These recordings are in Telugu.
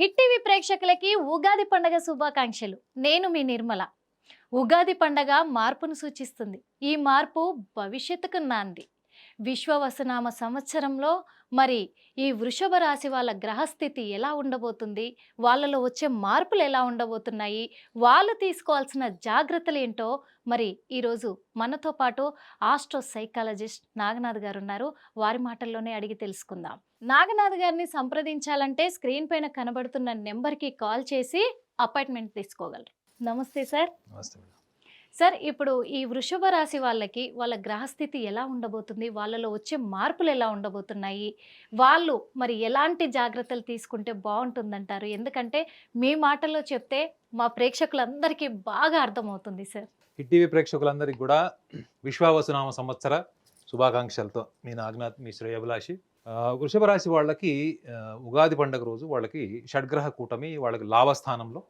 హిట్ టీవీ ప్రేక్షకులకి ఉగాది పండగ శుభాకాంక్షలు. నేను మీ నిర్మల. ఉగాది పండగ మార్పును సూచిస్తుంది. ఈ మార్పు భవిష్యత్తుకు నాంది. విశ్వవసనామ సంవత్సరంలో మరి ఈ వృషభ రాశి వాళ్ళ గ్రహస్థితి ఎలా ఉండబోతుంది? వాళ్ళలో వచ్చే మార్పులు ఎలా ఉండబోతున్నాయి? వాళ్ళు తీసుకోవాల్సిన జాగ్రత్తలు ఏంటో మరి ఈరోజు మనతో పాటు ఆస్ట్రో సైకాలజిస్ట్ నాగనాథ్ గారు ఉన్నారు. వారి మాటల్లోనే అడిగి తెలుసుకుందాం. నాగనాథ్ గారిని సంప్రదించాలంటే స్క్రీన్ పైన కనబడుతున్న నెంబర్కి కాల్ చేసి అపాయింట్మెంట్ తీసుకోగలరు. నమస్తే సార్. నమస్తే సార్ ఇప్పుడు ఈ వృషభ రాశి వాళ్ళకి వాళ్ళ గ్రహస్థితి ఎలా ఉండబోతుంది? వాళ్ళలో వచ్చే మార్పులు ఎలా ఉండబోతున్నాయి? వాళ్ళు మరి ఎలాంటి జాగ్రత్తలు తీసుకుంటే బాగుంటుందంటారు? ఎందుకంటే మీ మాటల్లో చెప్తే మా ప్రేక్షకులందరికీ బాగా అర్థమవుతుంది సార్. హిట్ టీవీ ప్రేక్షకులందరికీ కూడా విశ్వావసునామ సంవత్సర శుభాకాంక్షలతో మీ నాగనాథ్ మీ శ్రేయభిలాషి వృషభ రాశి వాళ్ళకి ఉగాది పండుగ రోజు వాళ్ళకి షడ్గ్రహ కూటమి వాళ్ళకి లాభస్థానంలో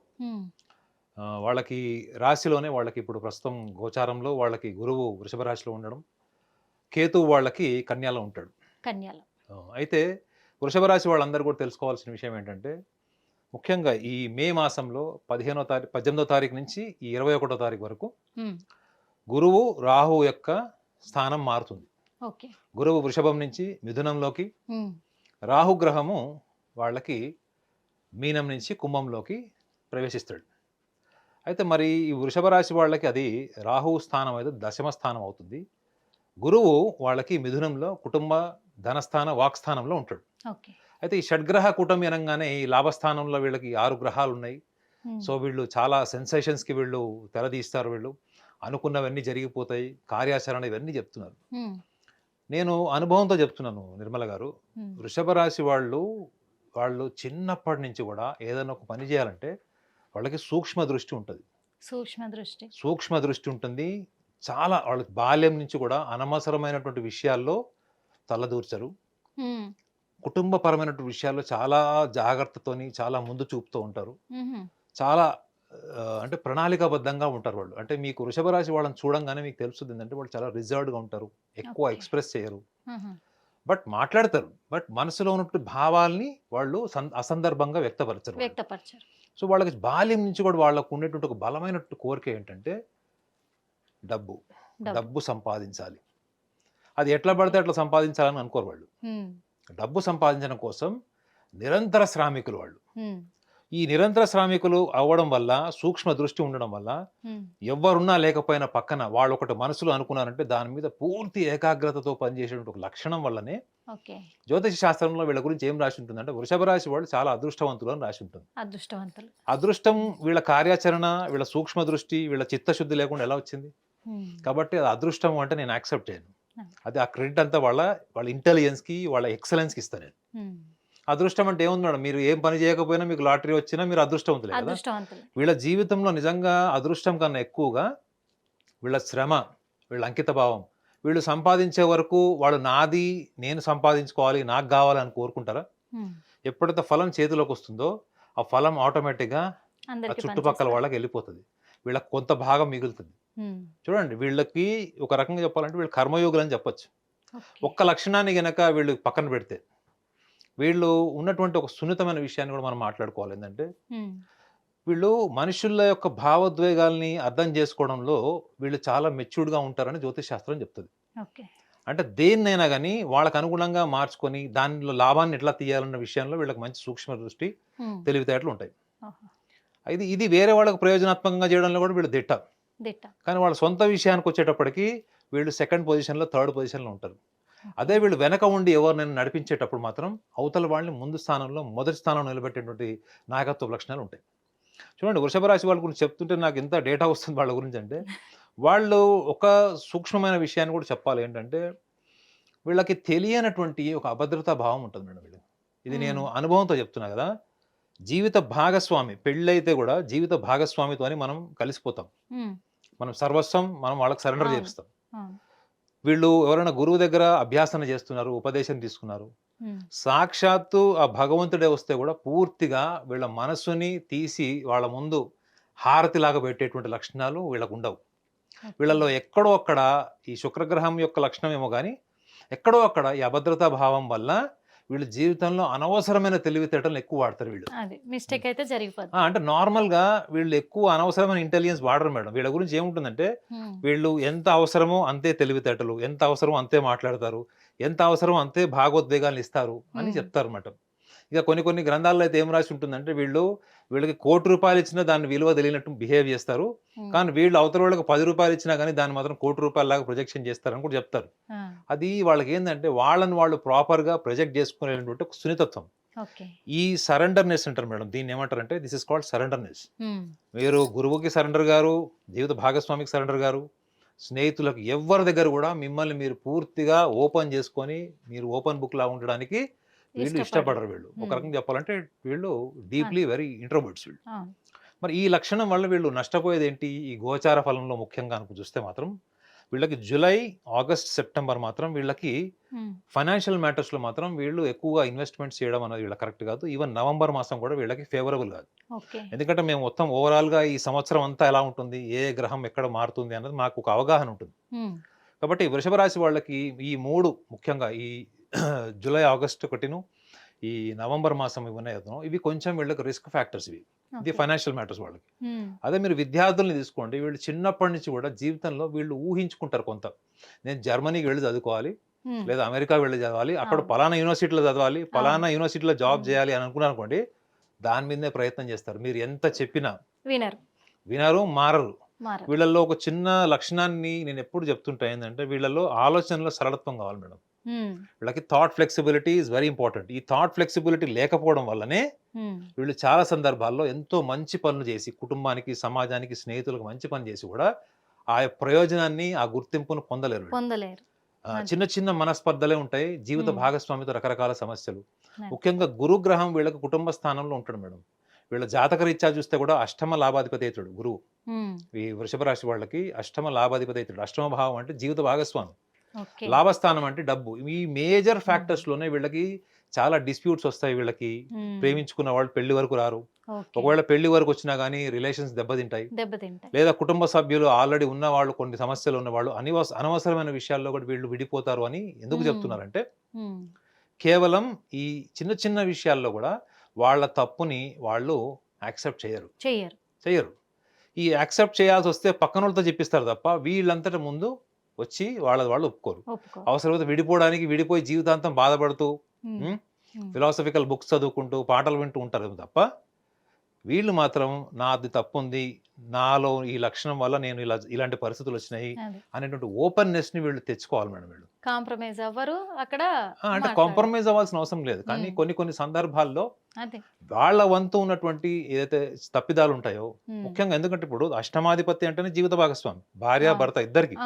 వాళ్ళకి రాశిలోనే వాళ్ళకి ఇప్పుడు ప్రస్తుతం గోచారంలో వాళ్ళకి గురువు వృషభ రాశిలో ఉండడం కేతువు వాళ్ళకి కన్యాలో ఉంటాడు. కన్యాలో. అయితే వృషభ రాశి వాళ్ళందరూ కూడా తెలుసుకోవాల్సిన విషయం ఏంటంటే ముఖ్యంగా ఈ మే మాసంలో పదిహేనో తారీఖు పద్దెనిమిదో తారీఖు నుంచి ఈ ఇరవై ఒకటో తారీఖు వరకు గురువు రాహు యొక్క స్థానం మారుతుంది. ఓకే. గురువు వృషభం నుంచి మిథునంలోకి హ్మ్, రాహుగ్రహము వాళ్ళకి మీనం నుంచి కుంభంలోకి ప్రవేశిస్తాడు. అయితే మరి ఈ వృషభ రాశి వాళ్ళకి అది రాహు స్థానం అయితే దశమ స్థానం అవుతుంది. గురువు వాళ్ళకి మిథునంలో కుటుంబ ధనస్థాన వాక్స్థానంలో ఉంటాడు. అయితే ఈ షడ్గ్రహ కూటమి అనగానే ఈ లాభస్థానంలో వీళ్ళకి ఆరు గ్రహాలు ఉన్నాయి. సో వీళ్ళు చాలా సెన్సేషన్స్కి వీళ్ళు తెరదీస్తారు వీళ్ళు. అనుకున్నవన్నీ జరిగిపోతాయి. కార్యాచరణ ఇవన్నీ చెప్తున్నారు. నేను అనుభవంతో చెప్తున్నాను నిర్మల గారు. వృషభ రాశి వాళ్ళు వాళ్ళు చిన్నప్పటి నుంచి కూడా ఏదైనా ఒక పని చేయాలంటే వాళ్ళకి సూక్ష్మ దృష్టి ఉంటుంది. సూక్ష్మ దృష్టి. సూక్ష్మ దృష్టి ఉంటుంది. చాలా వాళ్ళకి బాల్యం నుంచి కూడా అనవసరమైనటువంటి విషయాల్లో తలదూర్చరు. కుటుంబపరమైనటువంటి విషయాల్లో చాలా జాగ్రత్తతోని చాలా ముందు చూపుతూ ఉంటారు. చాలా అంటే ప్రణాళికాబద్ధంగా ఉంటారు వాళ్ళు. అంటే మీకు వృషభ రాశి వాళ్ళని చూడంగానే మీకు తెలుస్తుంది ఏంటంటే వాళ్ళు చాలా రిజర్వ్డ్గా ఉంటారు. ఎక్కువ. ఎక్స్ప్రెస్ చేయరు. బట్ మాట్లాడతారు. బట్ మనసులో ఉన్నటువంటి భావాల్ని వాళ్ళు అసందర్భంగా వ్యక్తపరచరు సో వాళ్ళకి బాల్యం నుంచి కూడా వాళ్ళకు ఉండేటువంటి ఒక బలమైన కోరిక ఏంటంటే డబ్బు. డబ్బు. సంపాదించాలి. అది ఎట్లా పడితే అట్లా సంపాదించాలని అనుకోరు వాళ్ళు. డబ్బు సంపాదించడం కోసం నిరంతర శ్రామికులు వాళ్ళు. ఈ నిరంతర శ్రామికులు అవ్వడం వల్ల సూక్ష్మ దృష్టి ఉండడం వల్ల ఎవరున్నా లేకపోయినా పక్కన వాళ్ళు ఒకటి మనసులో అనుకున్నారంటే దాని మీద పూర్తి ఏకాగ్రతతో పనిచేసేటువంటి ఒక లక్షణం వల్లనే జ్యోతిష శాస్త్రంలో వీళ్ళ గురించి ఏం రాసి ఉంటుందంటే వృషభ రాశి వాళ్ళు చాలా అదృష్టవంతులు అని రాసి ఉంటుంది. అదృష్టవంతులు. అదృష్టం వీళ్ళ కార్యాచరణ వీళ్ళ సూక్ష్మ దృష్టి వీళ్ళ చిత్తశుద్ధి లేకుండా ఎలా వచ్చింది? కాబట్టి అది అదృష్టం అంటే నేను యాక్సెప్ట్ చేయను. అది ఆ క్రెడిట్ అంతా వాళ్ళ వాళ్ళ ఇంటెలిజెన్స్కి వాళ్ళ ఎక్సలెన్స్కి ఇస్తాను నేను. అదృష్టం అంటే ఏముంది మేడం మీరు ఏం పని చేయకపోయినా మీకు లాటరీ వచ్చినా మీరు అదృష్టవంతులే కదా వీళ్ళ జీవితంలో నిజంగా అదృష్టం కన్నా ఎక్కువగా వీళ్ళ శ్రమ వీళ్ళ అంకిత భావం వీళ్ళు సంపాదించే వరకు వాళ్ళు నాది నేను సంపాదించుకోవాలి నాకు కావాలి అని కోరుకుంటారా. ఎప్పుడైతే ఫలం చేతిలోకి వస్తుందో ఆ ఫలం ఆటోమేటిక్గా చుట్టుపక్కల. వాళ్ళకి వెళ్ళిపోతుంది వీళ్ళకి కొంత భాగం మిగులుతుంది. చూడండి వీళ్ళకి ఒక రకంగా చెప్పాలంటే వీళ్ళు కర్మయోగులు అని చెప్పొచ్చు. ఒక్క లక్షణాన్ని గనక వీళ్ళు పక్కన పెడితే వీళ్ళు ఉన్నటువంటి ఒక సున్నితమైన విషయాన్ని కూడా మనం మాట్లాడుకోవాలి. ఏంటంటే. వీళ్ళు మనుషుల యొక్క భావోద్వేగాల్ని అర్థం చేసుకోవడంలో వీళ్ళు చాలా మెచ్యూర్డ్గా ఉంటారని జ్యోతిష్ శాస్త్రం చెప్తుంది. అంటే దేన్నైనా కానీ వాళ్ళకు అనుగుణంగా మార్చుకొని దానిలో లాభాన్ని ఎట్లా తీయాలన్న విషయంలో వీళ్ళకి మంచి సూక్ష్మ దృష్టి. తెలివితేటలు ఉంటాయి. ఓహో. ఇది ఇది వేరే వాళ్ళకి ప్రయోజనాత్మకంగా చేయడంలో కూడా వీళ్ళు దిట్ట. దిట్ట. కానీ వాళ్ళ సొంత విషయానికి వచ్చేటప్పటికి వీళ్ళు సెకండ్ పొజిషన్లో థర్డ్ పొజిషన్లో ఉంటారు. అదే వీళ్ళు వెనక ఉండి ఎవరినైనా నడిపించేటప్పుడు మాత్రం అవతల వాళ్ళని ముందు స్థానంలో మొదటి స్థానంలో నిలబెట్టేటువంటి నాయకత్వ లక్షణాలు ఉంటాయి చూడండి వృషభ రాశి వాళ్ళ గురించి చెప్తుంటే నాకు ఎంత డేటా వస్తుంది వాళ్ళ గురించి అంటే వాళ్ళు ఒక సూక్ష్మమైన విషయాన్ని కూడా చెప్పాలి ఏంటంటే వీళ్ళకి తెలియనటువంటి ఒక అభద్రతా భావం ఉంటుంది మేడం వీళ్ళు ఇది నేను. అనుభవంతో చెప్తున్నా కదా జీవిత భాగస్వామి పెళ్ళైతే కూడా జీవిత భాగస్వామితో అని మనం కలిసిపోతాం. మనం సర్వస్వం మనం వాళ్ళకి సరెండర్. చేపిస్తాం. వీళ్ళు ఎవరైనా గురువు దగ్గర అభ్యాసన చేస్తున్నారు ఉపదేశం తీసుకున్నారు. సాక్షాత్తు ఆ భగవంతుడే వస్తే కూడా పూర్తిగా వీళ్ళ మనస్సుని తీసి వాళ్ళ ముందు హారతిలాగా పెట్టేటువంటి లక్షణాలు వీళ్ళకు ఉండవు. వీళ్ళలో ఎక్కడో అక్కడ ఈ శుక్రగ్రహం యొక్క లక్షణం ఏమో కానీ ఎక్కడో అక్కడ ఈ అభద్రతా భావం వల్ల వీళ్ళు జీవితంలో అనవసరమైన తెలివితేటలను ఎక్కువ వాడతారు వీళ్ళు. మిస్టేక్ అయితే జరిగిపోద్ది. ఆ, అంటే నార్మల్గా వీళ్ళు ఎక్కువ అనవసరమైన ఇంటెలిజెన్స్ వాడరు మేడం. వీళ్ళ గురించి ఏముంటుందంటే వీళ్ళు ఎంత అవసరమో అంతే తెలివితేటలు ఎంత అవసరమో అంతే మాట్లాడతారు ఎంత అవసరమో అంతే భాగోద్వేగాలను ఇస్తారు అని. చెప్తారు అన్నమాట ఇక కొన్ని కొన్ని గ్రంథాల్లో అయితే ఏం రాసి ఉంటుందంటే వీళ్ళు వీళ్ళకి కోటి రూపాయలు ఇచ్చినా దాని విలువ తెలియనట్టు బిహేవ్ చేస్తారు. కానీ వీళ్ళు అవతల వాళ్ళకి పది రూపాయలు ఇచ్చినా కానీ దాన్ని మాత్రం కోటి రూపాయల లాగా ప్రొజెక్షన్ చేస్తారని కూడా చెప్తారు. అది వాళ్ళకి ఏంటంటే వాళ్ళని వాళ్ళు ప్రాపర్గా ప్రొజెక్ట్ చేసుకునేటువంటి ఒక సున్నితత్వం. ఈ సరెండర్నెస్ అంటారు మేడం దీన్ని ఏమంటారంటే దిస్ ఇస్ కాల్డ్ సరెండర్నెస్ మీరు గురువుకి సరెండర్ గారు జీవిత భాగస్వామికి సరెండర్ గారు స్నేహితులకు ఎవరి దగ్గర కూడా మిమ్మల్ని మీరు పూర్తిగా ఓపెన్ చేసుకొని మీరు ఓపెన్ బుక్ లా ఉండడానికి వీళ్ళు ఇష్టపడరు. వీళ్ళు. ఒక. రకంగా చెప్పాలంటే వీళ్ళు డీప్లీ వెరీ ఇంట్రోవర్ట్స్ వీళ్ళు. మరి ఈ లక్షణం వల్ల వీళ్ళు నష్టపోయేది ఏంటి ఈ గోచార ఫలంలో ముఖ్యంగా అనుకు చూస్తే మాత్రం వీళ్ళకి జూలై ఆగస్ట్ సెప్టెంబర్ మాత్రం వీళ్ళకి ఫైనాన్షియల్ మ్యాటర్స్లో మాత్రం వీళ్ళు ఎక్కువగా ఇన్వెస్ట్మెంట్స్ చేయడం అనేది వీళ్ళకి కరెక్ట్ కాదు. ఈవెన్ నవంబర్ మాసం కూడా వీళ్ళకి ఫేవరబుల్ కాదు. ఎందుకంటే మేము మొత్తం ఓవరాల్గా ఈ సంవత్సరం అంతా ఎలా ఉంటుంది? ఏ గ్రహం ఎక్కడ మారుతుంది? అన్నది మాకు ఒక అవగాహన ఉంటుంది. కాబట్టి వృషభ రాశి వాళ్ళకి ఈ మూడు ముఖ్యంగా ఈ జూలై ఆగస్ట్ ఒకటిను ఈ నవంబర్ మాసం ఇవన్నీ అవుతున్నాం ఇవి కొంచెం వీళ్ళకి రిస్క్ ఫ్యాక్టర్స్ ఇవి. ఇది. ఫైనాన్షియల్ మ్యాటర్స్ వాళ్ళకి. అదే మీరు విద్యార్థుల్ని తీసుకోండి. వీళ్ళు చిన్నప్పటి నుంచి కూడా జీవితంలో వీళ్ళు ఊహించుకుంటారు కొంత. నేను జర్మనీకి వెళ్ళి చదువుకోవాలి. లేదా అమెరికా వెళ్ళి చదవాలి. అక్కడ. పలానా యూనివర్సిటీలో చదవాలి. పలానా యూనివర్సిటీలో జాబ్. చేయాలి అని అనుకున్నారు అనుకోండి దాని మీదనే ప్రయత్నం చేస్తారు. మీరు ఎంత చెప్పినా వినరు. వినరు మారరు. మారు వీళ్ళల్లో ఒక చిన్న లక్షణాన్ని నేను ఎప్పుడు చెప్తుంటా ఏంటంటే వీళ్ళలో ఆలోచనలో సరళత్వం కావాలి మేడం. వీళ్ళకి thought flexibility is very important ఈ థాట్ ఫ్లెక్సిబిలిటీ లేకపోవడం వల్లనే ఉమ్, వీళ్ళు చాలా సందర్భాల్లో ఎంతో మంచి పనులు చేసి కుటుంబానికి సమాజానికి స్నేహితులకు మంచి పని చేసి కూడా ఆ ప్రయోజనాన్ని ఆ గుర్తింపును పొందలేరు. పొందలేరు. చిన్న చిన్న మనస్పర్ధలే ఉంటాయి. జీవిత మ్మ్. భాగస్వామితో రకరకాల సమస్యలు. ముఖ్యంగా గురుగ్రహం వీళ్ళకి కుటుంబ స్థానంలో ఉంటాడు మేడం. వీళ్ళ జాతక రీత్యా చూస్తే కూడా అష్టమ లాభాధిపతి అవుతాడు గురువు ఈ వృషభ రాశి వాళ్ళకి అష్టమ లాభాధిపతి అవుతాడు అష్టమ భావం అంటే జీవిత భాగస్వామి. లాభస్థానం అంటే డబ్బు. ఈ మేజర్ ఫ్యాక్టర్స్లోనే వీళ్ళకి చాలా డిస్ప్యూట్స్ వస్తాయి వీళ్ళకి. ప్రేమించుకున్న వాళ్ళు పెళ్ళి వరకు రారు. ఒకవేళ పెళ్ళి వరకు వచ్చినా కానీ రిలేషన్స్ దెబ్బతింటాయి. లేదా కుటుంబ సభ్యులు ఆల్రెడీ ఉన్న వాళ్ళు కొన్ని సమస్యలు ఉన్న వాళ్ళు అనివస అనవసరమైన విషయాల్లో కూడా వీళ్ళు విడిపోతారు అని ఎందుకు. చెప్తున్నారంటే కేవలం ఈ చిన్న చిన్న విషయాల్లో కూడా వాళ్ళ తప్పుని వాళ్ళు యాక్సెప్ట్ చేయరు. చెయ్యరు. చేయరు ఈ యాక్సెప్ట్ చేయాల్సి వస్తే పక్కన వాళ్ళతో చెప్పిస్తారు తప్ప వీళ్ళంతట ముందు వచ్చి వాళ్ళ వాళ్ళు ఒప్పుకోరు. ఒప్పుకో. అవసరమైతే విడిపోవడానికి విడిపోయి జీవితాంతం బాధపడుతూ ఫిలాసఫికల్ బుక్స్ చదువుకుంటూ పాటలు వింటూ ఉంటారు తప్ప వీళ్ళు మాత్రం నాది తప్పు ఉంది నాలో ఈ లక్షణం వల్ల నేను ఇలా ఇలాంటి పరిస్థితులు వచ్చినాయి అనేటువంటి ఓపెన్నెస్ని వీళ్ళు తెచ్చుకోవాలి మేడం వీళ్ళు. కాంప్రమైజ్ అవ్వరు అక్కడ అంటే. కాంప్రమైజ్ అవ్వాల్సిన అవసరం లేదు. కానీ. కొన్ని కొన్ని సందర్భాల్లో వాళ్ళ వంతు ఉన్నటువంటి ఏదైతే తప్పిదాలు ఉంటాయో ముఖ్యంగా ఎందుకంటే ఇప్పుడు అష్టమాధిపతి అంటేనే జీవిత భాగస్వామి భార్య. భర్త ఇద్దరికి.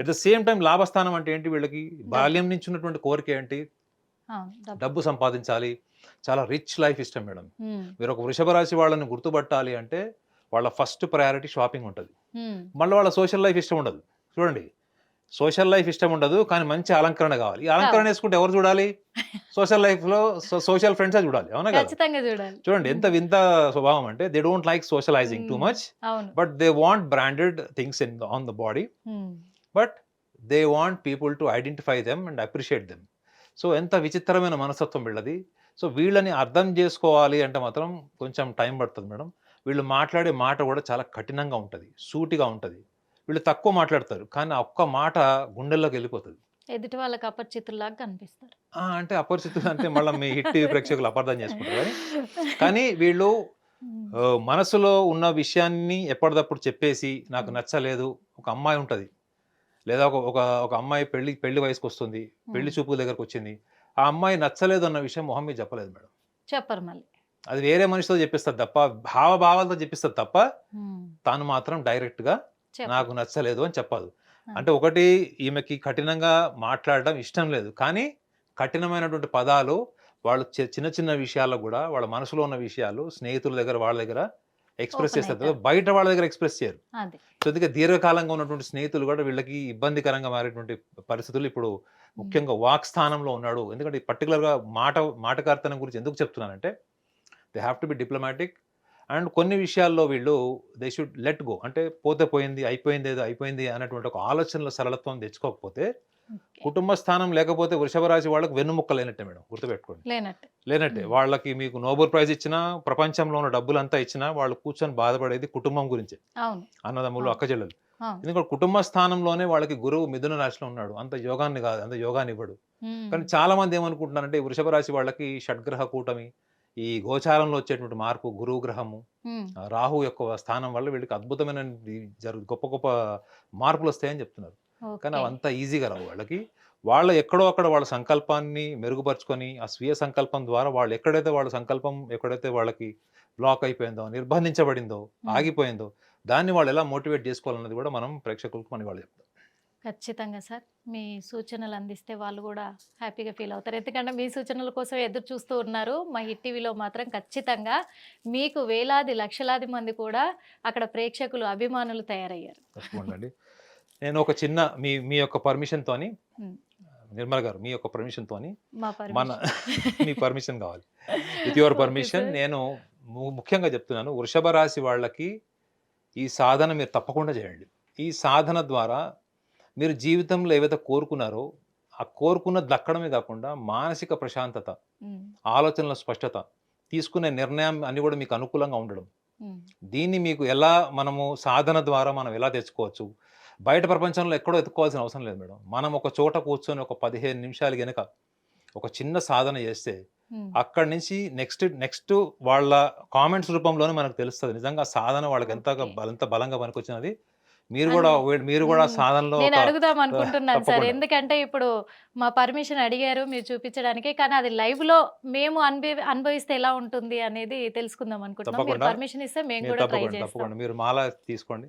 అట్ ద సేమ్ టైం లాభస్థానం అంటే ఏంటి? వీళ్ళకి బాల్యం నుంచి ఉన్నటువంటి కోరిక ఏంటి? డబ్బు. సంపాదించాలి. చాలా రిచ్ లైఫ్ ఇష్టం మేడం. మీరు ఒక వృషభ రాశి వాళ్ళని గుర్తుపట్టాలి అంటే వాళ్ళ ఫస్ట్ ప్రయారిటీ షాపింగ్ ఉంటుంది. మళ్ళీ వాళ్ళ సోషల్ లైఫ్ ఇష్టం ఉండదు. చూడండి. సోషల్ లైఫ్ ఇష్టం ఉండదు కానీ మంచి అలంకరణ కావాలి. ఈ అలంకరణ వేసుకుంటే ఎవరు చూడాలి? సోషల్ లైఫ్లో సోషల్ ఫ్రెండ్సే చూడాలి. అవునా కదా? చూడండి ఎంత వింత స్వభావం అంటే they don't like socialising too. Much but they want branded things in on the body but they want people to identify them and appreciate them so ఎంత విచిత్రమైన మనస్తత్వం వీళ్ళది. సో వీళ్ళని అర్థం చేసుకోవాలి అంటే మాత్రం కొంచెం టైం పడుతుంది మేడం. వీళ్ళు మాట్లాడే మాట కూడా చాలా కఠినంగా ఉంటుంది సూటిగా ఉంటుంది. వీళ్ళు తక్కువ మాట్లాడతారు కానీ ఒక్క మాట గుండెల్లోకి వెళ్ళిపోతుంది. ఎదుటి వాళ్ళకి అపరిచితుల్లాగా కనిపిస్తారు. అంటే అపరిచితులు అంటే మళ్ళీ మీ హిట్ టీవీ ప్రేక్షకులు అపార్థం చేసుకుంటారు కానీ కానీ వీళ్ళు మనసులో ఉన్న విషయాన్ని ఎప్పటిదప్పుడు చెప్పేసి నాకు. నచ్చలేదు ఒక అమ్మాయి ఉంటుంది. లేదా ఒక ఒక ఒక అమ్మాయి పెళ్ళి పెళ్ళి వయసుకు వస్తుంది పెళ్ళి చూపుల దగ్గరకు వచ్చింది ఆ అమ్మాయి నచ్చలేదు అన్న విషయం మొహం మీద చెప్పలేదు మేడం. చెప్పరు మళ్ళీ. అది వేరే మనిషితో చెప్పిస్తుంది తప్ప భావభావాలతో చెప్పిస్తుంది తప్ప తాను మాత్రం డైరెక్ట్గా. నాకు నచ్చలేదు అని చెప్పదు. అంటే ఒకటి ఈమెకి కఠినంగా మాట్లాడడం ఇష్టం లేదు కానీ కఠినమైనటువంటి పదాలు వాళ్ళు చిన్న చిన్న విషయాల్లో కూడా వాళ్ళ మనసులో ఉన్న విషయాలు స్నేహితుల దగ్గర వాళ్ళ దగ్గర ఎక్స్ప్రెస్ చేస్తారు. బయట వాళ్ళ దగ్గర ఎక్స్ప్రెస్ చేయరు సో అందుకే దీర్ఘకాలంగా ఉన్నటువంటి స్నేహితులు కూడా వీళ్ళకి ఇబ్బందికరంగా మారేటువంటి పరిస్థితులు ఇప్పుడు ముఖ్యంగా వాక్ స్థానంలో ఉన్నాడు ఎందుకంటే పర్టికులర్గా మాట మాటకార్తనం గురించి ఎందుకు చెప్తున్నానంటే they have to be diplomatic and కొన్ని విషయాల్లో వీళ్ళు దే షుడ్ లెట్ గో అంటే పోతే పోయింది అయిపోయింది ఏదో అయిపోయింది అనేటువంటి ఒక ఆలోచనలో సరళత్వం తెచ్చుకోకపోతే. కుటుంబ స్థానం లేకపోతే వృషభ రాశి వాళ్ళకి వెన్నుముక్క లేనట్టే మేడం గుర్తుపెట్టుకోండి. లేనట్టు. లేనట్టే. వాళ్ళకి మీకు నోబెల్ ప్రైజ్ ఇచ్చినా ప్రపంచంలో ఉన్న డబ్బులంతా ఇచ్చినా వాళ్ళు కూర్చొని బాధపడేది కుటుంబం గురించి. అన్నదమ్ములు. అక్కచెల్లెలు. ఎందుకంటే కుటుంబ స్థానంలోనే వాళ్ళకి గురువు మిథున రాశిలో ఉన్నాడు. అంత యోగాన్ని కాదు అంత యోగాన్ని ఇవ్వడు. కానీ చాలా మంది ఏమనుకుంటున్నారంటే ఈ వృషభ రాశి వాళ్ళకి షడ్గ్రహ కూటమి ఈ గోచారంలో వచ్చేటువంటి మార్పు గురువు గ్రహము రాహు యొక్క స్థానం వల్ల వీళ్ళకి అద్భుతమైన ఈ జరు గొప్ప గొప్ప మార్పులు వస్తాయని చెప్తున్నారు. కానీ. అవంతా ఈజీగా రావు. వాళ్ళకి వాళ్ళ ఎక్కడో అక్కడ వాళ్ళ సంకల్పాన్ని మెరుగుపరుచుకొని ఆ స్వీయ సంకల్పం ద్వారా వాళ్ళు ఎక్కడైతే వాళ్ళ సంకల్పం ఎక్కడైతే వాళ్ళకి బ్లాక్ అయిపోయిందో నిర్బంధించబడిందో. ఆగిపోయిందో దాన్ని వాళ్ళు ఎలా మోటివేట్ చేసుకోవాలన్నది కూడా మనం ప్రేక్షకులకు మన వాళ్ళు చెప్తాం. ఖచ్చితంగా సార్. మీ సూచనలు అందిస్తే వాళ్ళు కూడా హ్యాపీగా ఫీల్ అవుతారు. ఎందుకంటే మీ సూచనల కోసం ఎదురు చూస్తూ ఉన్నారు. మా హిట్ టీవీలో మాత్రం ఖచ్చితంగా మీకు వేలాది లక్షలాది మంది కూడా అక్కడ ప్రేక్షకులు అభిమానులు తయారయ్యారు. నేను ఒక చిన్న మీ మీ యొక్క పర్మిషన్ తోని. నిర్మల్ గారు మీ యొక్క పర్మిషన్ తోని మన. మీ పర్మిషన్ కావాలి విత్ యువర్ పర్మిషన్. నేను ముఖ్యంగా చెప్తున్నాను వృషభ రాశి వాళ్ళకి ఈ సాధన మీరు తప్పకుండా చేయండి ఈ సాధన ద్వారా మీరు జీవితంలో ఏవైతే కోరుకున్నారో ఆ కోరుకున్నది దక్కడమే కాకుండా మానసిక ప్రశాంతత. ఆలోచనల స్పష్టత తీసుకునే నిర్ణయం అన్ని కూడా మీకు అనుకూలంగా ఉండడం. దీన్ని మీకు ఎలా మనము సాధన ద్వారా మనం ఎలా తెచ్చుకోవచ్చు బయట ప్రపంచంలో ఎక్కడో ఎత్తుకోవాల్సిన అవసరం లేదు మేడం మనం ఒక చోట కూర్చొని ఒక పదిహేను నిమిషాలు గనక ఒక చిన్న సాధన చేస్తే. అక్కడి నుంచి నెక్స్ట్ నెక్స్ట్ వాళ్ళ కామెంట్స్ రూపంలోనే మనకు తెలుస్తుంది నిజంగా సాధన వాళ్ళకి ఎంత. ఎంత బలంగా పనికొచ్చినది మీరు కూడా మీరు కూడా. సాధనలో నేను అడుగుదాం అనుకుంటున్నాను సార్. ఎందుకంటే ఇప్పుడు మా పర్మిషన్ అడిగారు మీరు చూపించడానికి కానీ అది లైవ్లో మేము అనుభవి అనుభవిస్తే ఎలా ఉంటుంది అనేది తెలుసుకుందాం అనుకుంటున్నాం. పర్మిషన్ ఇస్తే మేము కూడా ట్రై చేస్తాం తప్పకుండా మీరు మాల తీసుకోండి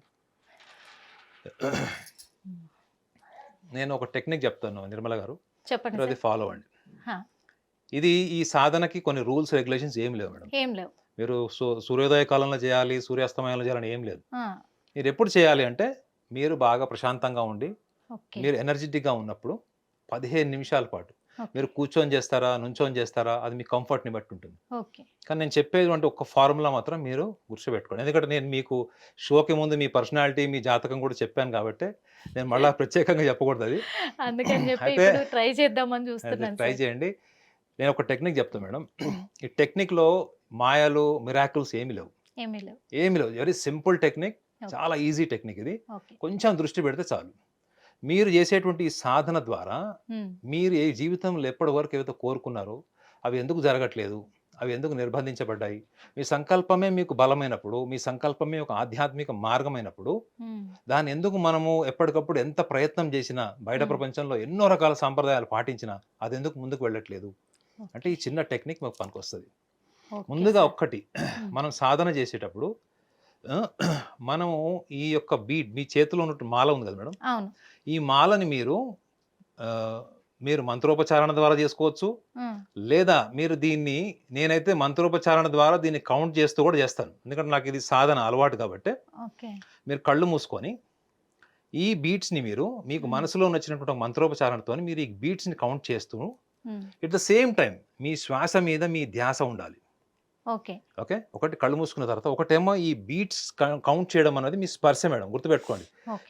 నేను ఒక టెక్నిక్ చెప్తాను నిర్మల గారు. చెప్పండి అది ఫాలో హా. ఇది ఈ సాధనకి కొన్ని రూల్స్ రెగ్యులేషన్స్ ఏం లేవు మేడం. ఏం లేవు. మీరు సూర్యోదయ కాలంలో చేయాలి సూర్యాస్తమయంలో చేయాలని ఏం లేదు. మీరు ఎప్పుడు చేయాలి అంటే మీరు బాగా ప్రశాంతంగా ఉండి మీరు ఎనర్జెటిక్గా ఉన్నప్పుడు పదిహేను నిమిషాల పాటు. మీరు కూర్చొని చేస్తారా నుంచొని చేస్తారా అది మీ కంఫర్ట్ని బట్టి ఉంటుంది. కానీ నేను చెప్పేది అంటే ఒక ఫార్ములా మాత్రం మీరు గుర్తుపెట్టుకోండి. ఎందుకంటే నేను మీకు షోకి ముందు మీ పర్సనాలిటీ మీ జాతకం కూడా చెప్పాను కాబట్టి నేను మళ్ళీ ప్రత్యేకంగా చెప్పకూడదు అది. అయితే- ట్రై చేద్దామని చూస్తున్నాను ట్రై. చేయండి. నేను ఒక టెక్నిక్ చెప్తాను మేడం. ఈ టెక్నిక్లో మాయలు మిరాకిల్స్ ఏమి లేవు. ఏమీ లేవు. ఏమి లేవు. Very simple technique. చాలా ఈజీ టెక్నిక్ ఇది. కొంచెం దృష్టి పెడితే చాలు. మీరు చేసేటువంటి సాధన ద్వారా మీరు ఏ జీవితంలో ఎప్పటి వరకు ఏవైతే కోరుకున్నారో అవి ఎందుకు జరగట్లేదు అవి ఎందుకు నిర్బంధించబడ్డాయి మీ సంకల్పమే మీకు బలమైనప్పుడు మీ సంకల్పమే ఒక ఆధ్యాత్మిక మార్గమైనప్పుడు దాన్ని ఎందుకు మనము ఎప్పటికప్పుడు ఎంత ప్రయత్నం చేసినా బయట. ప్రపంచంలో ఎన్నో రకాల సాంప్రదాయాలు పాటించినా అది ఎందుకు ముందుకు వెళ్ళట్లేదు. అంటే ఈ చిన్న టెక్నిక్ మాకు పనికొస్తుంది. ముందుగా. ఒక్కటి మనం సాధన చేసేటప్పుడు మనము ఈ యొక్క బీట్ మీ చేతిలో ఉన్నట్టు మాల ఉంది కదా మేడం? ఈ మాలని మీరు మీరు మంత్రోపచారణ ద్వారా చేసుకోవచ్చు. లేదా మీరు దీన్ని నేనైతే మంత్రోపచారణ ద్వారా దీన్ని కౌంట్ చేస్తూ కూడా చేస్తాను. ఎందుకంటే నాకు ఇది సాధన అలవాటు కాబట్టి. మీరు కళ్ళు మూసుకొని ఈ బీట్స్ని మీరు మీకు. మనసులో నచ్చినటువంటి మంత్రోపచారణతో మీరు ఈ బీట్స్ని కౌంట్ చేస్తూ ఎట్ ద సేమ్ టైం మీ శ్వాస మీద మీ ధ్యాస ఉండాలి. ఓకే. ఓకే? ఒకటి కళ్ళు మూసుకున్న తర్వాత ఒకటేమో ఈ బీట్స్ కౌంట్ చేయడం అనేది మీ స్పర్శ మేడం గుర్తుపెట్టుకోండి.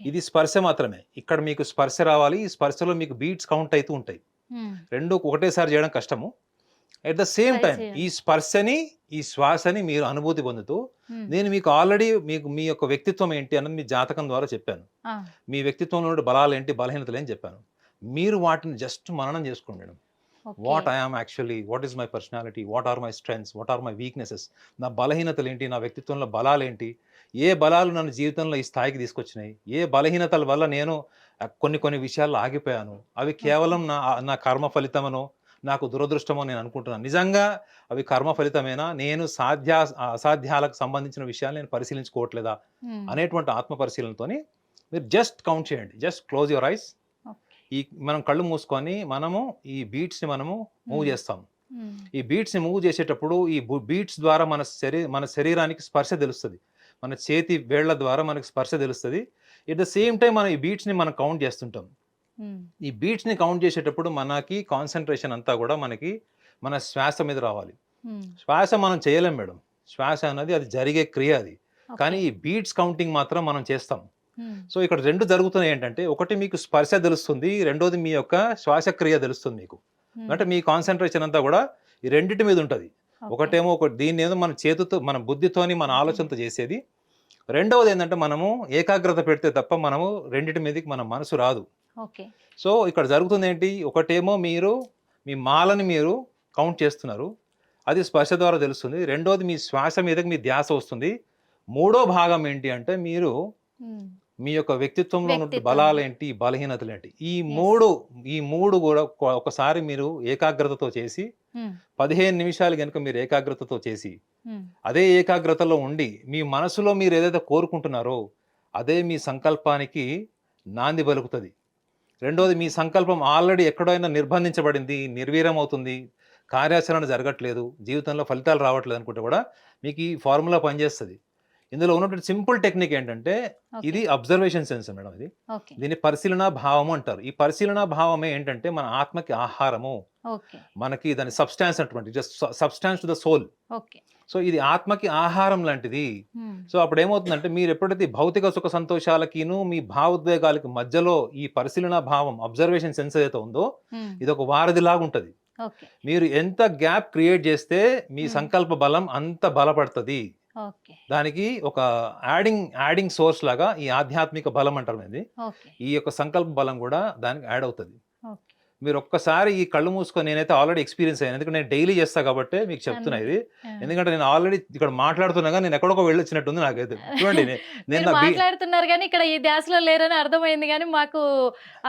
ఇది స్పర్శ మాత్రమే. ఇక్కడ మీకు స్పర్శ రావాలి ఈ స్పర్శలో మీకు బీట్స్ కౌంట్ అవుతూ ఉంటాయి. రెండు ఒకటేసారి చేయడం కష్టము. At the same time. ఈ స్పర్శని ఈ శ్వాసని మీరు అనుభూతి పొందుతూ నేను మీకు ఆల్రెడీ మీకు మీ యొక్క వ్యక్తిత్వం ఏంటి అన్నది మీ జాతకం ద్వారా చెప్పాను. మీ వ్యక్తిత్వంలో బలాలు ఏంటి బలహీనతలు ఏంటి చెప్పాను. మీరు వాటిని జస్ట్ మననం చేసుకోండి madam. What I am actually what is my personality what are my strengths what are my weaknesses నా బలహీనతలు ఏంటి నా వ్యక్తిత్వంలో బలాలు ఏంటి ఏ బలాలు నన్ను జీవితంలో ఈ స్థాయికి తీసుకొచ్చినాయి ఏ బలహీనతల వల్ల నేను కొన్ని కొన్ని విషయాల్లో ఆగిపోయాను అవి కేవలం నా నా కర్మ ఫలితమనో నాకు దురదృష్టమో నేను అనుకుంటున్నాను. నిజంగా అవి కర్మ ఫలితమేనా నేను సాధ్య అసాధ్యాలకు సంబంధించిన విషయాలు నేను పరిశీలించుకోవట్లేదా అనేటువంటి ఆత్మ పరిశీలనతోని మీరు జస్ట్ కౌంట్ చేయండి జస్ట్ క్లోజ్ యువర్ ఐస్. ఈ మనం కళ్ళు మూసుకొని మనము ఈ బీట్స్ని మనము మూవ్ మ్మ్. చేస్తాం. ఉమ్, ఈ బీట్స్ని మూవ్ చేసేటప్పుడు ఈ బీట్స్ ద్వారా మన శరీ మన శరీరానికి స్పర్శ తెలుస్తుంది. మన చేతి వేళ్ళ ద్వారా మనకి స్పర్శ తెలుస్తుంది. ఎట్ ద సేమ్ టైం మనం ఈ బీట్స్ని మనం కౌంట్ చేస్తుంటాం. ఉమ్, ఈ బీట్స్ని కౌంట్ చేసేటప్పుడు మనకి కాన్సన్ట్రేషన్ అంతా కూడా మనకి మన శ్వాస మీద రావాలి. శ్వాస మనం చేయలేం మేడం. శ్వాస అన్నది అది జరిగే క్రియ అది. కానీ ఈ బీట్స్ కౌంటింగ్ మాత్రం మనం చేస్తాం. సో ఇక్కడ రెండు జరుగుతున్నాయి ఏంటంటే ఒకటి మీకు స్పర్శ తెలుస్తుంది రెండోది మీ యొక్క శ్వాసక్రియ తెలుస్తుంది మీకు. అంటే మీ కాన్సన్ట్రేషన్ అంతా కూడా ఈ రెండింటి మీద ఉంటుంది. ఒకటేమో ఒక దీన్ని ఏదో మన చేతితో మన బుద్ధితోని మన ఆలోచనతో చేసేది. రెండవది ఏంటంటే మనము ఏకాగ్రత పెడితే తప్ప మనము రెండింటి మీదకి మన మనసు రాదు. ఓకే. సో ఇక్కడ జరుగుతుంది ఏంటి? ఒకటేమో మీరు మీ మాలని మీరు కౌంట్ చేస్తున్నారు. అది స్పర్శ ద్వారా తెలుస్తుంది. రెండోది మీ శ్వాస మీదకి మీ ధ్యాస వస్తుంది. మూడో భాగం ఏంటి అంటే మీరు మీ యొక్క వ్యక్తిత్వంలో ఉన్న. బలాలు ఏంటి బలహీనతలు ఏంటి ఈ మూడు ఈ మూడు కూడా ఒక- ఒకసారి మీరు ఏకాగ్రతతో చేసి ఉమ్, పదిహేను నిమిషాలు కనుక మీరు ఏకాగ్రతతో చేసి ఉమ్, అదే ఏకాగ్రతలో ఉండి మీ మనసులో మీరు ఏదైతే కోరుకుంటున్నారో అదే మీ సంకల్పానికి నాంది పలుకుతుంది. రెండోది మీ సంకల్పం ఆల్రెడీ ఎక్కడైనా నిర్బంధించబడింది నిర్వీర్యం అవుతుంది కార్యాచరణ జరగట్లేదు జీవితంలో ఫలితాలు రావట్లేదు అనుకుంటే కూడా మీకు ఈ ఫార్ములా పనిచేస్తుంది. ఇందులో ఉన్నటువంటి సింపుల్ టెక్నిక్ ఏంటంటే. ఇది అబ్జర్వేషన్ సెన్స్ మేడం ఇది. దీన్ని పరిశీలన భావము అంటారు. ఈ పరిశీలన భావమే ఏంటంటే మన ఆత్మకి ఆహారము. మనకి దాని సబ్స్టాన్స్ అటువంటి substance to the soul so ఇది ఆత్మకి ఆహారం లాంటిది. సో అప్పుడు ఏమవుతుందంటే మీరు ఎప్పుడైతే భౌతిక సుఖ సంతోషాలకిను మీ భావోద్వేగాలకి మధ్యలో ఈ పరిశీలన భావం అబ్జర్వేషన్ సెన్స్ ఏదైతే ఉందో ఇది ఒక వారధిలాగా ఉంటుంది. మీరు ఎంత గ్యాప్ క్రియేట్ చేస్తే మీ. సంకల్ప బలం అంత బలపడుతుంది. దానికి ఒక యాడింగ్ యాడింగ్ సోర్స్ లాగా ఈ ఆధ్యాత్మిక బలం అంటారు ఇది ఈ యొక్క సంకల్ప బలం కూడా దానికి యాడ్ అవుతుంది. మీరు ఒక్కసారి ఈ కళ్ళు మూసుకొని నేనైతే ఆల్రెడీ ఎక్స్పీరియన్స్ అయ్యాను. ఎందుకంటే నేను డైలీ చేస్తా కాబట్టి మీకు చెప్తున్నా ఇది. ఎందుకంటే నేను ఆల్రెడీ ఇక్కడ మాట్లాడుతున్నాగా నేను ఎక్కడికో వెళ్ళొచ్చినట్టుంది నాకైతే. చూడండి నేను మాట్లాడుతున్నారు కానీ ఇక్కడ ఈ ధ్యాసలో లేరని అర్థమైంది కానీ మాకు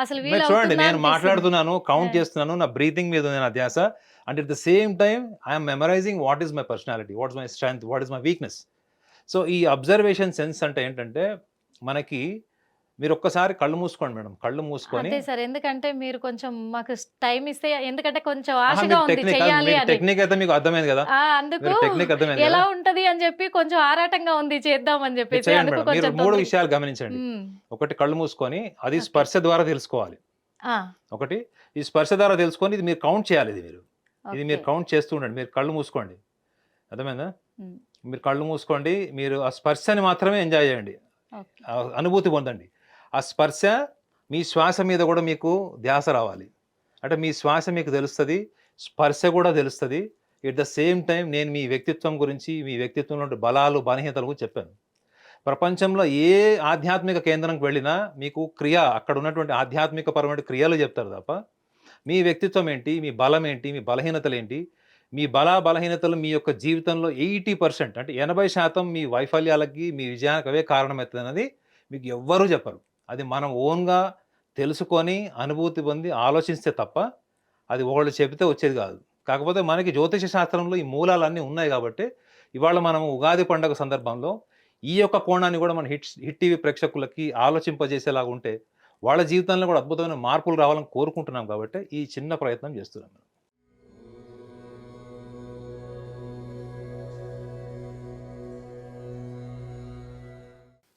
అసలు చూడండి నేను. మాట్లాడుతున్నాను కౌంట్. చేస్తున్నాను నా బ్రీతింగ్ మీద ఉంది నా ధ్యాస. And at the same time I'm memorising what is my personality what is my strength what is my weakness so ఈ అబ్జర్వేషన్ సెన్స్ అంటే ఏంటంటే మనకి మీరు ఒక్కసారి కళ్ళు మూసుకోండి మేడం. కళ్ళు మూసుకొని అంతే సార్. ఎందుకంటే మీరు కొంచెం మాకు టైం ఇస్తే ఎందుకంటే కొంచెం ఆశగా ఉంది టెక్నిక్ చెయ్యాలి అని. టెక్నిక్ అయితే మీకు అర్థమైంది కదా. అందుకు టెక్నిక్ అర్థమైంది ఎలా ఉంటది అని చెప్పి కొంచెం ఆరాటంగా ఉంది చేద్దాం అని చెప్పేసి. చేయండి అందుకు కొంచెం మూడు విషయాలు గమనించండి. ఒకటి కళ్ళు మూసుకొని అది. స్పర్శ ద్వారా తెలుసుకోవాలి. ఒకటి ఈ స్పర్శ ద్వారా తెలుసుకొని ఇది మీరు కౌంట్ చేయాలి ఇది మీరు. ఇది మీరు. కౌంట్ చేస్తూ ఉండండి. మీరు కళ్ళు మూసుకోండి. అర్థమైందా? మీరు కళ్ళు మూసుకోండి. మీరు ఆ స్పర్శని మాత్రమే ఎంజాయ్ చేయండి. అనుభూతి పొందండి. ఆ స్పర్శ మీ శ్వాస మీద కూడా మీకు ధ్యాస రావాలి. అంటే మీ శ్వాస మీకు తెలుస్తుంది స్పర్శ కూడా తెలుస్తుంది. ఎట్ ద సేమ్ టైం నేను మీ వ్యక్తిత్వం గురించి మీ వ్యక్తిత్వంలో బలాలు బలహీనతల చెప్పాను. ప్రపంచంలో ఏ ఆధ్యాత్మిక కేంద్రంకి వెళ్ళినా మీకు క్రియ అక్కడ ఉన్నటువంటి ఆధ్యాత్మిక పరమైన క్రియలు చెప్తారు తప్ప మీ వ్యక్తిత్వం ఏంటి మీ బలం ఏంటి మీ బలహీనతలు ఏంటి మీ బల బలహీనతలు మీ యొక్క జీవితంలో ఎయిటీ పర్సెంట్ అంటే ఎనభై శాతం మీ వైఫల్యాలకి మీ విజయానికి అవే కారణమవుతుంది అనేది మీకు ఎవ్వరూ చెప్పరు. అది మనం ఓన్గా తెలుసుకొని అనుభూతి పొంది ఆలోచిస్తే తప్ప అది ఒకళ్ళు చెబితే వచ్చేది కాదు. కాకపోతే మనకి జ్యోతిష శాస్త్రంలో ఈ మూలాలన్నీ ఉన్నాయి కాబట్టి ఇవాళ మనం ఉగాది పండుగ సందర్భంలో ఈ యొక్క కోణాన్ని కూడా మన హిట్ హిట్ టీవీ ప్రేక్షకులకి ఆలోచింపజేసేలాగా ఉంటే వాళ్ళ జీవితంలో కూడా అద్భుతమైన మార్పులు రావాలని కోరుకుంటున్నాం కాబట్టి ఈ చిన్న ప్రయత్నం చేస్తున్నాం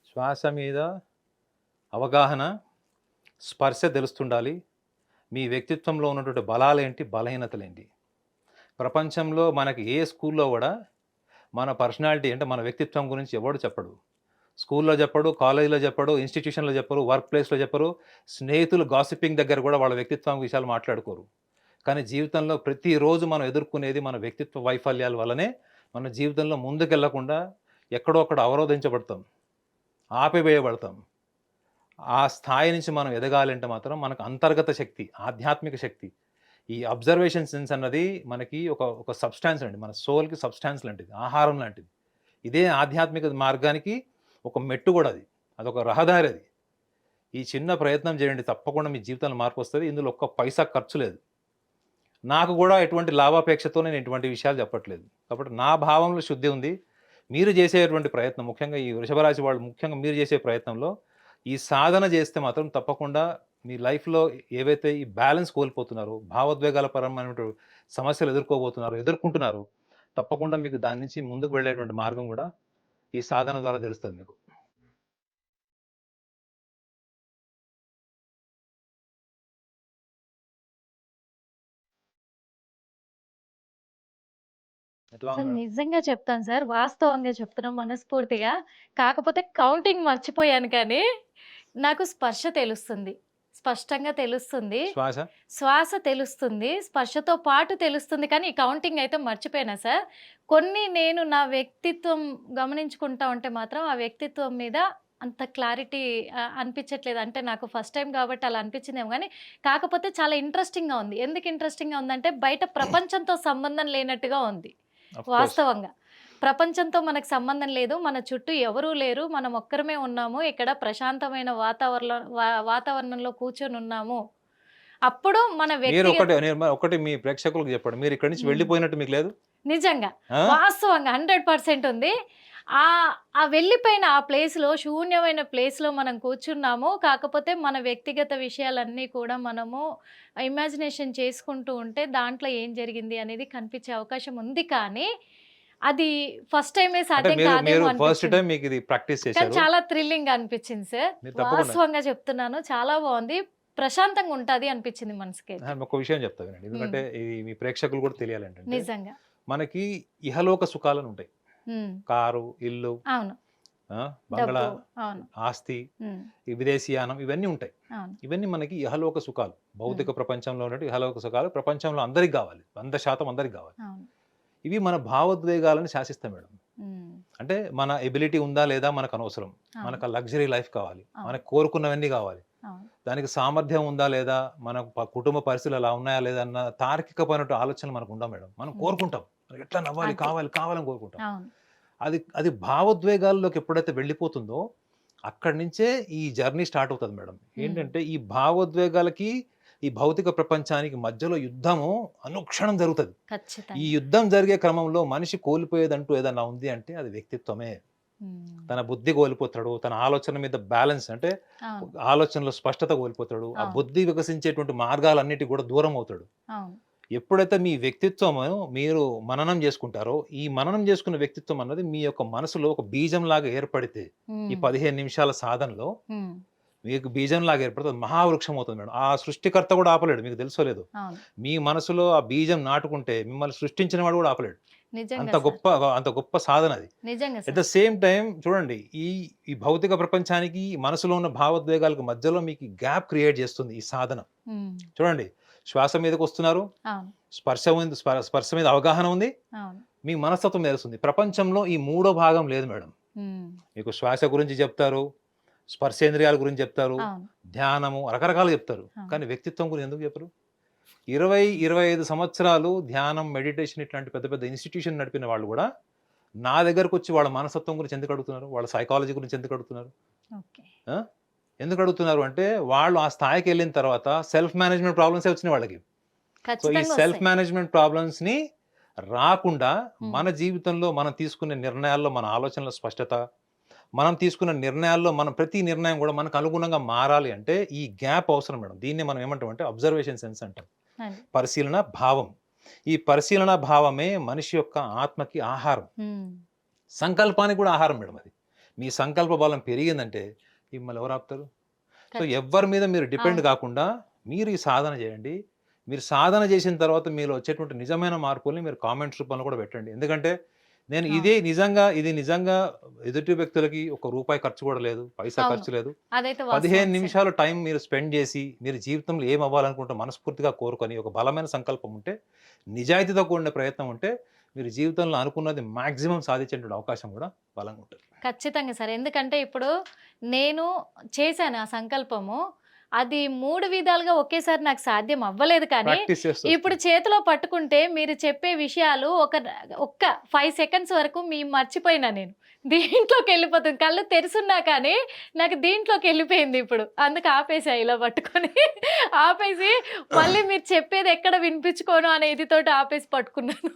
శ్వాస మీద అవగాహన స్పర్శ తెలుస్తుండాలి. మీ వ్యక్తిత్వంలో ఉన్నటువంటి బలాలేంటి బలహీనతలేంటి ప్రపంచంలో మనకి ఏ స్కూల్లో కూడా మన పర్సనాలిటీ అంటే మన వ్యక్తిత్వం గురించి ఎవడు చెప్పడు. స్కూల్లో చెప్పడు కాలేజీలో చెప్పడు ఇన్స్టిట్యూషన్లో చెప్పరు వర్క్ ప్లేస్లో చెప్పరు. స్నేహితులు గాసిపింగ్ దగ్గర కూడా వాళ్ళ వ్యక్తిత్వం విషయాలు మాట్లాడుకోరు. కానీ జీవితంలో ప్రతిరోజు మనం ఎదుర్కొనేది మన వ్యక్తిత్వ వైఫల్యాల వల్లనే మన జీవితంలో ముందుకెళ్ళకుండా ఎక్కడో అక్కడ అవరోధించబడతాం ఆపివేయబడతాం. ఆ స్థాయి నుంచి మనం ఎదగాలంటే మాత్రం మనకు అంతర్గత శక్తి ఆధ్యాత్మిక శక్తి. ఈ అబ్జర్వేషన్ సెన్స్ అన్నది మనకి ఒక ఒక సబ్స్టాన్స్ అండి. మన సోల్కి సబ్స్టాన్స్ లాంటిది ఆహారం లాంటిది. ఇదే ఆధ్యాత్మిక మార్గానికి ఒక మెట్టు కూడా అది. అదొక రహదారి అది. ఈ చిన్న ప్రయత్నం చేయండి. తప్పకుండా మీ జీవితంలో మార్పు వస్తుంది. ఇందులో ఒక్క పైసా ఖర్చు లేదు. నాకు కూడా ఎటువంటి లాభాపేక్షతో నేను ఎటువంటి విషయాలు చెప్పట్లేదు. కాబట్టి నా భావంలో శుద్ధి ఉంది. మీరు చేసేటువంటి ప్రయత్నం ముఖ్యంగా ఈ వృషభరాశి వాళ్ళు ముఖ్యంగా మీరు చేసే ప్రయత్నంలో ఈ సాధన చేస్తే మాత్రం తప్పకుండా మీ లైఫ్లో ఏవైతే ఈ బ్యాలెన్స్ కోల్పోతున్నారో భావోద్వేగాల పరమైనటువంటి సమస్యలు ఎదుర్కోబోతున్నారో ఎదుర్కొంటున్నారు తప్పకుండా మీకు దాని నుంచి ముందుకు వెళ్ళేటువంటి మార్గం కూడా ఈ సాధన ద్వారా తెలుస్తుంది మీకు? నిజంగా చెప్తాను సార్ వాస్తవంగా చెప్తున్నాం మనస్ఫూర్తిగా. కాకపోతే కౌంటింగ్ మర్చిపోయాను కానీ నాకు స్పర్శ తెలుస్తుంది. స్పష్టంగా తెలుస్తుంది. శ్వాస? శ్వాస తెలుస్తుంది. స్పర్శతో పాటు తెలుస్తుంది కానీ కౌంటింగ్ అయితే మర్చిపోయినా సార్? కొన్ని నేను నా వ్యక్తిత్వం గమనించుకుంటా ఉంటే మాత్రం ఆ వ్యక్తిత్వం మీద అంత క్లారిటీ అనిపించట్లేదు. అంటే నాకు ఫస్ట్ టైం కాబట్టి అలా అనిపించిందేమో కానీ కాకపోతే చాలా ఇంట్రెస్టింగ్గా ఉంది. ఎందుకు ఇంట్రెస్టింగ్గా ఉందంటే బయట ప్రపంచంతో సంబంధం లేనట్టుగా ఉంది. వాస్తవంగా. ప్రపంచంతో మనకు సంబంధం లేదు. మన చుట్టూ ఎవరూ లేరు. మనం ఒక్కరమే ఉన్నాము. ఇక్కడ ప్రశాంతమైన వాతావరణ వాతావరణంలో కూర్చొని ఉన్నాము. అప్పుడు మన మీరు ఒకటి ఒకటి మీ ప్రేక్షకులకు చెప్పండి. మీరు ఇక్కడి నుంచి. వెళ్ళిపోయినట్టు మీకు లేదు? నిజంగా? వాస్తవంగా హండ్రెడ్ పర్సెంట్ ఉంది. ఆ ఆ వెళ్ళిపోయిన ఆ ప్లేస్లో శూన్యమైన ప్లేస్లో మనం కూర్చున్నాము. కాకపోతే మన వ్యక్తిగత విషయాలన్నీ కూడా మనము ఇమాజినేషన్ చేసుకుంటూ ఉంటే దాంట్లో ఏం జరిగింది అనేది కనిపించే అవకాశం ఉంది. కానీ అది ఫస్ట్ టైమే సాధ్యం కాదేమో ఫస్ట్. టైం మీకు ఇది ప్రాక్టీస్ చేశారు. చాలా థ్రిల్లింగ్ అనిపించింది సార్ వాస్తవంగా చెప్తున్నాను చాలా బాగుంది. ప్రశాంతంగా ఉంటది అనిపించింది మనసుకి ఒక విషయం చెప్తా వినండి. ఎందుకంటే ఇది మీ ప్రేక్షకులు కూడా తెలియాలి నిజంగా. మనకి ఇహలోక సుఖాలను ఉంటాయి. కారు ఇల్లు అవును. బంగ్లా ఆస్తి విదేశీయానం ఇవన్నీ ఉంటాయి. ఇవన్నీ మనకి ఇహలోక సుఖాలు. భౌతిక ప్రపంచంలో ఉన్నట్టు ఇహలోక సుఖాలు ప్రపంచంలో అందరికి కావాలి. వంద శాతం అందరికి కావాలి. ఇవి మన భావోద్వేగాలను శాసిస్తాయి మేడం. అంటే మన ఎబిలిటీ ఉందా లేదా మనకు అనవసరం. మనకు లగ్జరీ లైఫ్ కావాలి. మనకు కోరుకున్నవన్నీ కావాలి. దానికి సామర్థ్యం ఉందా లేదా మన కుటుంబ పరిస్థితులు అలా ఉన్నాయా లేదా అన్న తార్కికమైనటువంటి ఆలోచనలు మనకు ఉందా మేడం? మనం. కోరుకుంటాం. ఎట్లా నవ్వాలి. కావాలి కావాలని కోరుకుంటాం. అది అది భావోద్వేగాల్లోకి ఎప్పుడైతే వెళ్ళిపోతుందో అక్కడి నుంచే ఈ జర్నీ స్టార్ట్ అవుతుంది మేడం. ఏంటంటే ఈ భావోద్వేగాలకి ఈ భౌతిక ప్రపంచానికి మధ్యలో యుద్ధము అనుక్షణం జరుగుతుంది. ఈ యుద్ధం జరిగే క్రమంలో మనిషి కోల్పోయేదంటూ ఏదన్నా ఉంది అంటే అది వ్యక్తిత్వమే. తన బుద్ధి కోల్పోతాడు తన ఆలోచన మీద బ్యాలెన్స్ అంటే ఆలోచనలో స్పష్టత కోల్పోతాడు ఆ. బుద్ధి వికసించేటువంటి మార్గాలన్నిటి కూడా దూరం అవుతాడు. ఎప్పుడైతే మీ వ్యక్తిత్వం మీరు మననం చేసుకుంటారో ఈ మననం చేసుకున్న వ్యక్తిత్వం అన్నది మీ యొక్క మనసులో ఒక బీజం లాగా ఏర్పడితే ఈ పదిహేను నిమిషాల సాధనలో మీకు బీజం లాగా ఏర్పడుతుంది మహావృక్షం అవుతుంది మేడం. ఆ సృష్టికర్త కూడా ఆపలేడు మీకు తెలుసో లేదు. మీ మనసులో ఆ బీజం నాటుకుంటే మిమ్మల్ని సృష్టించిన వాడు కూడా ఆపలేడు. అంత. గొప్ప అంత గొప్ప సాధన అది. అట్ ద సేమ్ టైం చూడండి ఈ ఈ భౌతిక ప్రపంచానికి ఈ మనసులో ఉన్న భావోద్వేగాలకు మధ్యలో మీకు గ్యాప్ క్రియేట్ చేస్తుంది ఈ సాధన. చూడండి శ్వాస మీదకి వస్తున్నారు. స్పర్శ ఉంది స్ప- స్పర్శ మీద అవగాహన ఉంది. మీ మనస్తత్వం తెలుస్తుంది. ప్రపంచంలో ఈ మూడో భాగం లేదు మేడం. మీకు శ్వాస గురించి చెప్తారు స్పర్శేంద్రియాల గురించి చెప్తారు ధ్యానము రకరకాలు చెప్తారు. కానీ వ్యక్తిత్వం గురించి ఎందుకు చెప్పరు? ఇరవై ఇరవై ఐదు సంవత్సరాలు ధ్యానం మెడిటేషన్ ఇట్లాంటి పెద్ద పెద్ద ఇన్స్టిట్యూషన్ నడిపిన వాళ్ళు కూడా నా దగ్గరకు వచ్చి వాళ్ళ మనస్తత్వం గురించి ఎందుకు అడుగుతున్నారు? వాళ్ళ సైకాలజీ గురించి ఎందుకు అడుగుతున్నారు? ఎందుకు అడుగుతున్నారు అంటే వాళ్ళు ఆ స్థాయికి వెళ్ళిన తర్వాత సెల్ఫ్ మేనేజ్మెంట్ ప్రాబ్లమ్స్ వచ్చినాయి వాళ్ళకి. సో ఈ సెల్ఫ్. మేనేజ్మెంట్ ప్రాబ్లమ్స్ని రాకుండా. మన జీవితంలో మనం తీసుకునే నిర్ణయాల్లో మన ఆలోచనల స్పష్టత మనం తీసుకున్న నిర్ణయాల్లో మనం ప్రతి నిర్ణయం కూడా మనకు అనుగుణంగా మారాలి అంటే ఈ గ్యాప్ అవసరం మేడం. దీన్ని మనం ఏమంటాం అంటే అబ్జర్వేషన్ సెన్స్ అంటాం. పరిశీలన భావం. ఈ పరిశీలన భావమే మనిషి యొక్క ఆత్మకి ఆహారం. సంకల్పానికి కూడా ఆహారం మేడం అది. మీ సంకల్ప బలం పెరిగిందంటే మిమ్మల్ని ఎవరు ఆపుతారు? సో. ఎవ్వరి మీద మీరు డిపెండ్. కాకుండా మీరు ఈ సాధన చేయండి. మీరు సాధన చేసిన తర్వాత మీలో వచ్చేటువంటి నిజమైన మార్పుల్ని మీరు కామెంట్స్ రూపంలో కూడా పెట్టండి. ఎందుకంటే నేను. ఇదే నిజంగా ఇది నిజంగా ఎదుటి వ్యక్తులకి ఒక రూపాయి ఖర్చు కూడా లేదు పైసా. ఖర్చు లేదు పదిహేను. నిమిషాలు టైం మీరు స్పెండ్ చేసి మీరు జీవితంలో ఏం అవ్వాలనుకుంటే మనస్ఫూర్తిగా కోరుకొని ఒక బలమైన సంకల్పం ఉంటే నిజాయితీతో కూడిన ప్రయత్నం ఉంటే మీరు జీవితంలో అనుకున్నది మాక్సిమం సాధించేటువంటి అవకాశం కూడా బలంగా ఉంటుంది ఖచ్చితంగా సార్ ఎందుకంటే ఇప్పుడు నేను చేశాను ఆ సంకల్పము అది మూడు విధాలుగా ఒకేసారి నాకు సాధ్యం అవ్వలేదు కానీ ఇప్పుడు చేతిలో పట్టుకుంటే మీరు చెప్పే విషయాలు ఒక ఒక్క ఫైవ్ సెకండ్స్ వరకు మీ మర్చిపోయినా నేను. దీంట్లోకి వెళ్ళిపోతుంది. కళ్ళు తెరుసున్నా కానీ నాకు దీంట్లోకి వెళ్ళిపోయింది ఇప్పుడు. అందుకు ఆపేసా ఇలా పట్టుకొని. ఆపేసి మళ్ళీ మీరు చెప్పేది ఎక్కడ వినిపించుకోను అనే ఇది తోటి ఆపేసి పట్టుకున్నాను.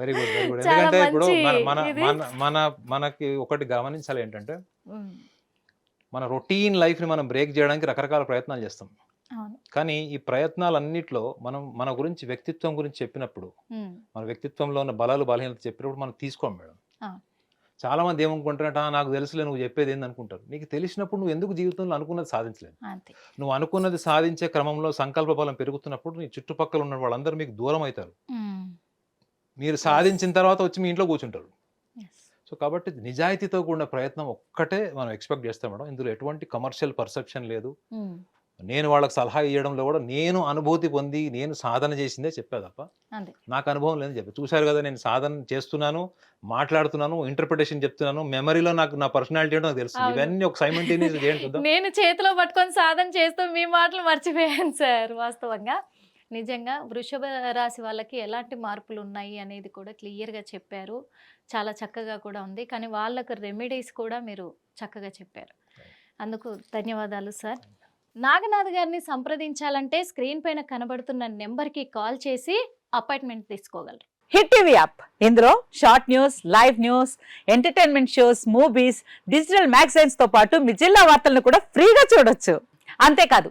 వెరీ గుడ్ వెరీ గుడ్ చాలా ఎందుకంటే ఇప్పుడు మంచి మన మనకి ఒకటి గమనించాలి ఏంటంటే మన రొటీన్ లైఫ్ని మనం బ్రేక్ చేయడానికి రకరకాల ప్రయత్నాలు చేస్తాం. కానీ ఈ ప్రయత్నాలన్నిట్లో మనం మన గురించి వ్యక్తిత్వం గురించి చెప్పినప్పుడు మన వ్యక్తిత్వంలో ఉన్న బలాలు బలహీనత చెప్పినప్పుడు మనం తీసుకోం మేడం. చాలా మంది ఏమనుకుంటారంట "ఆ, నాకు తెలుసులే నువ్వు చెప్పేది ఏంది అనుకుంటారు. నీకు తెలిసినప్పుడు నువ్వు ఎందుకు జీవితంలో అనుకున్నది సాధించలేదు నువ్వు అనుకున్నది సాధించే క్రమంలో సంకల్ప బలం పెరుగుతున్నప్పుడు నీ చుట్టుపక్కల ఉన్న వాళ్ళందరూ మీకు దూరం అవుతారు. మీరు సాధించిన తర్వాత వచ్చి మీ ఇంట్లో కూర్చుంటారు. సో కాబట్టి నిజాయితీతో కూడిన ప్రయత్నం ఒక్కటే మనం ఎక్స్పెక్ట్ చేస్తాం మేడం. ఇందులో ఎటువంటి కమర్షియల్ పర్సెప్షన్ లేదు. నేను వాళ్ళకి సలహా ఇవ్వడంలో కూడా నేను అనుభూతి పొంది నేను సాధన చేసిందే చెప్పా తప్ప నాకు అనుభవం లేదని చెప్పి. చూశారు కదా నేను సాధన చేస్తున్నాను మాట్లాడుతున్నాను ఇంటర్ప్రిటేషన్ చెప్తున్నాను మెమరీలో నాకు నా పర్సనాలిటీ ఏంటో నాకు తెలుసు. ఇవన్నీ ఒక సైమెంటేనియస్ నేను చేతిలో పట్టుకొని సాధన చేస్తూ మీ మాటలు మర్చిపోయాను సార్ వాస్తవంగా. నిజంగా వృషభ రాశి వాళ్ళకి ఎలాంటి మార్పులు ఉన్నాయి అనేది కూడా క్లియర్గా చెప్పారు. చాలా చక్కగా కూడా ఉంది. కానీ వాళ్ళకు రెమెడీస్ కూడా మీరు చక్కగా చెప్పారు. అందుకు ధన్యవాదాలు సార్. నాగనాథ్ గారిని సంప్రదించాలంటే స్క్రీన్ పైన కనబడుతున్న నెంబర్కి కాల్ చేసి అపాయింట్మెంట్ తీసుకోగలరు. Hit TV app. ఇందులో short news live news entertainment shows movies digital మ్యాగజైన్స్తో పాటు మీ జిల్లా వార్తలను కూడా ఫ్రీగా చూడొచ్చు. అంతేకాదు